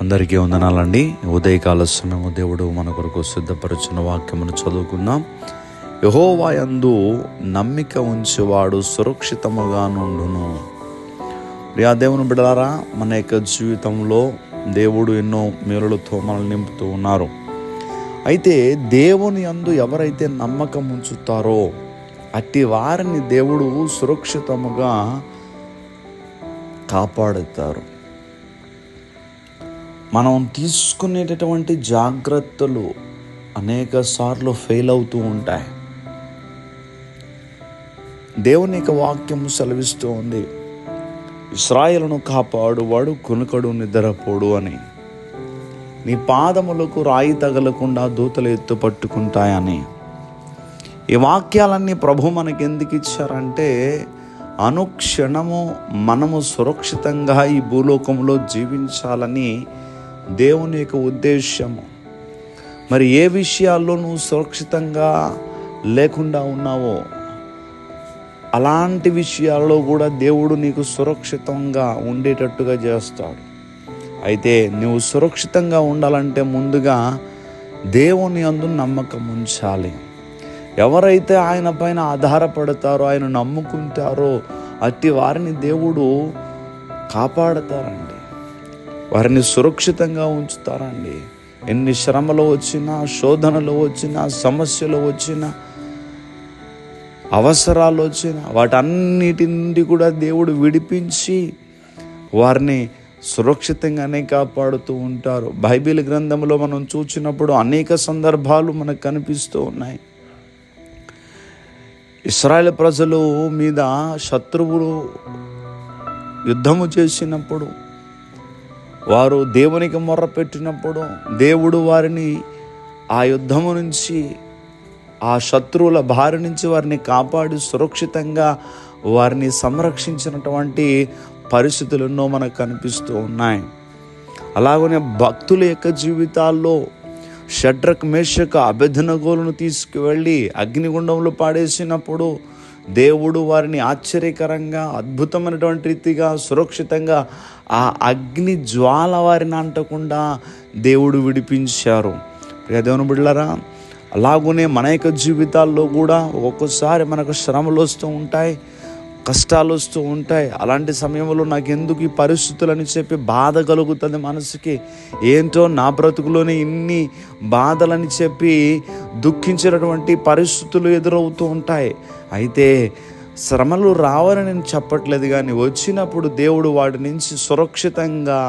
అందరికీ వందనాలండి. ఉదయకాల సమయము దేవుడు మన కొరకు సిద్ధపరచిన వాక్యమును చదువుకుందాం. యహోవాయందు నమ్మిక ఉంచేవాడు సురక్షితముగా నుండును. ఆ దేవుని బిడలారా మన యొక్క జీవితంలో దేవుడు ఎన్నో మేలులతో మనల్ని నింపుతూ ఉన్నారు. అయితే దేవుని అందు ఎవరైతే నమ్మకం ఉంచుతారో అట్టి వారిని దేవుడు సురక్షితముగా కాపాడుతారు. మనం తీసుకునేటటువంటి జాగ్రత్తలు అనేక సార్లు ఫెయిల్ అవుతూ ఉంటాయి. దేవుని యొక్క వాక్యం సెలవిస్తూ ఉంది ఇస్రాయలను కాపాడువాడు కొనుకడు నిద్రపోడు అని. నీ పాదములకు రాయి తగలకుండా దూతలు ఎత్తు పట్టుకుంటాయని. ఈ వాక్యాలన్నీ ప్రభు మనకి ఎందుకు ఇచ్చారంటే అనుక్షణము మనము సురక్షితంగా ఈ భూలోకంలో జీవించాలని దేవుని యొక్క ఉద్దేశము. మరి ఏ విషయాల్లో నువ్వు సురక్షితంగా లేకుండా ఉన్నావో అలాంటి విషయాల్లో కూడా దేవుడు నీకు సురక్షితంగా ఉండేటట్టుగా చేస్తాడు. అయితే నువ్వు సురక్షితంగా ఉండాలంటే ముందుగా దేవుని అందు నమ్మకం ఉంచాలి. ఎవరైతే ఆయన పైన ఆధారపడతారో ఆయన నమ్ముకుంటారో అట్టి వారిని దేవుడు కాపాడతారండి. వారిని సురక్షితంగా ఉంచుతారండి ఎన్ని శ్రమలు వచ్చినా శోధనలు వచ్చినా సమస్యలు వచ్చినా అవసరాలు వచ్చినా వాటన్నిటి నుండి కూడా దేవుడు విడిపించి వారిని సురక్షితంగానే కాపాడుతూ ఉంటారు. బైబిల్ గ్రంథంలో మనం చూసినప్పుడు అనేక సందర్భాలు మనకు కనిపిస్తూ ఉన్నాయి. ఇస్రాయల్ ప్రజలు మీద శత్రువులు యుద్ధము చేసినప్పుడు వారు దేవునికి మొర్ర పెట్టినప్పుడు దేవుడు వారిని ఆ యుద్ధము నుంచి ఆ శత్రువుల బారి నుంచి వారిని కాపాడి సురక్షితంగా వారిని సంరక్షించినటువంటి పరిస్థితులు ఎన్నో మనకు కనిపిస్తూ ఉన్నాయి. అలాగనే భక్తుల యొక్క జీవితాల్లో షడ్రక్ మేషక అభ్యర్థనగోలను తీసుకువెళ్ళి అగ్నిగుండంలో పాడేసినప్పుడు దేవుడు వారిని ఆశ్చర్యకరంగా అద్భుతమైనటువంటి రీతిగా సురక్షితంగా ఆ అగ్ని జ్వాల వారిని అంటకుండా దేవుడు విడిపించారు. దేవుని బిడ్డలారా అలాగనే మన యొక్క జీవితాల్లో కూడా ఒక్కొక్కసారి మనకు శ్రమలు వస్తూ ఉంటాయి. కష్టాలు వస్తూ ఉంటాయి. అలాంటి సమయంలో నాకు ఎందుకు ఈ పరిస్థితులని చెప్పి బాధ కలుగుతుంది మనసుకి? ఏంటో నా బ్రతుకులోనే ఇన్ని బాధలని చెప్పి దుఃఖించినటువంటి పరిస్థితులు ఎదురవుతూ ఉంటాయి. అయితే శ్రమలు రావని నేను చెప్పట్లేదు కానీ వచ్చినప్పుడు దేవుడు వాటి నుంచి సురక్షితంగా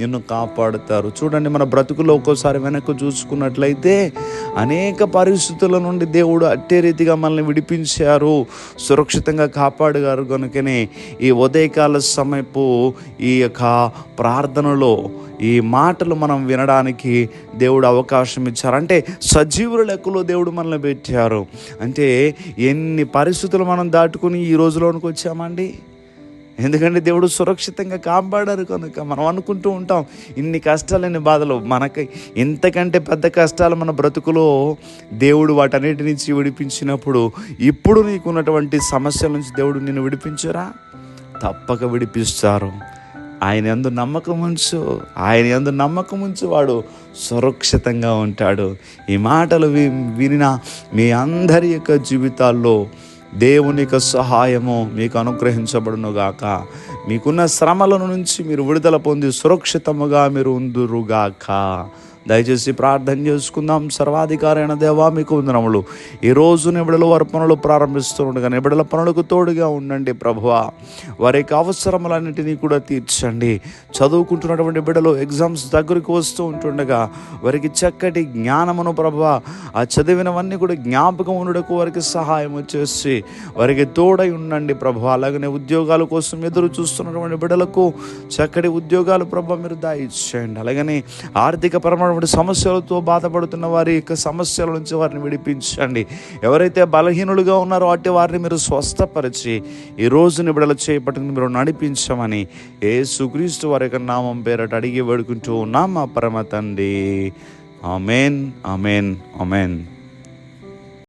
నిన్ను కాపాడుతారు. చూడండి మన బ్రతుకులో ఒక్కోసారి వెనక్కు చూసుకున్నట్లయితే అనేక పరిస్థితుల నుండి దేవుడు అట్టే రీతిగా మనల్ని విడిపించారు. సురక్షితంగా కాపాడుగారు కనుకనే ఈ ఉదయకాల సమయపు ఈ యొక్క ప్రార్థనలో ఈ మాటలు మనం వినడానికి దేవుడు అవకాశం ఇచ్చారు. అంటే సజీవుల లెక్కలో దేవుడు మనల్ని పెట్టారు. అంటే ఎన్ని పరిస్థితులు మనం దాటుకుని ఈ రోజులోనికి వచ్చామండి? ఎందుకంటే దేవుడు సురక్షితంగా కాపాడారు కనుక మనం అనుకుంటూ ఉంటాం ఇన్ని కష్టాలని బాధలు మనకి ఇంతకంటే పెద్ద కష్టాలు మన బ్రతుకులో దేవుడు వాటన్నిటి నుంచి విడిపించినప్పుడు ఇప్పుడు నీకున్నటువంటి సమస్యల నుంచి దేవుడు నిన్ను విడిపించరా? తప్పక విడిపిస్తారు. ఆయన ఎందు నమ్మకం ఉంచు. ఆయన ఎందు నమ్మకం ఉంచు. వాడు సురక్షితంగా ఉంటాడు. ఈ మాటలు వి వినిన మీ అందరి యొక్క జీవితాల్లో దేవుని యొక్క సహాయము మీకు అనుగ్రహించబడును గాక మీకున్న శ్రమల నుంచి మీరు విడుదల పొంది సురక్షితముగా మీరు ఉందురుగాక. దయచేసి ప్రార్థన చేసుకుందాం. సర్వాధికారైన దేవా మీకు వందనములు. ఈ రోజున నిబిడల వారి పనులు ప్రారంభిస్తుండగా నిబిడల పనులకు తోడుగా ఉండండి ప్రభువా. వారి యొక్క అవసరములన్నింటినీ కూడా తీర్చండి. చదువుకుంటున్నటువంటి బిడ్డలు ఎగ్జామ్స్ దగ్గరికి వస్తూ ఉంటుండగా వారికి చక్కటి జ్ఞానమును ప్రభువా ఆ చదివినవన్నీ కూడా జ్ఞాపకం ఉండటకు వారికి సహాయం చేసి వారికి తోడై ఉండండి ప్రభు అలాగనే ఉద్యోగాల కోసం ఎదురు చూస్తున్నటువంటి బిడ్డలకు చక్కటి ఉద్యోగాలు ప్రభు మీరు దాయిచ్చేయండి. అలాగనే ఆర్థిక పరమైనటువంటి సమస్యలతో బాధపడుతున్న వారి యొక్క సమస్యల నుంచి వారిని విడిపించండి. ఎవరైతే బలహీనులుగా ఉన్నారో అట్టి వారిని మీరు స్వస్థపరిచి ఈ రోజుని విడుదల చేపట్టుకుని మీరు నడిపించమని ఏ సుక్రీస్తు వారి యొక్క నామం పేరట అడిగి వేడుకుంటూ ఉన్నాం మా పరమ తండ్రి. Amen amen amen.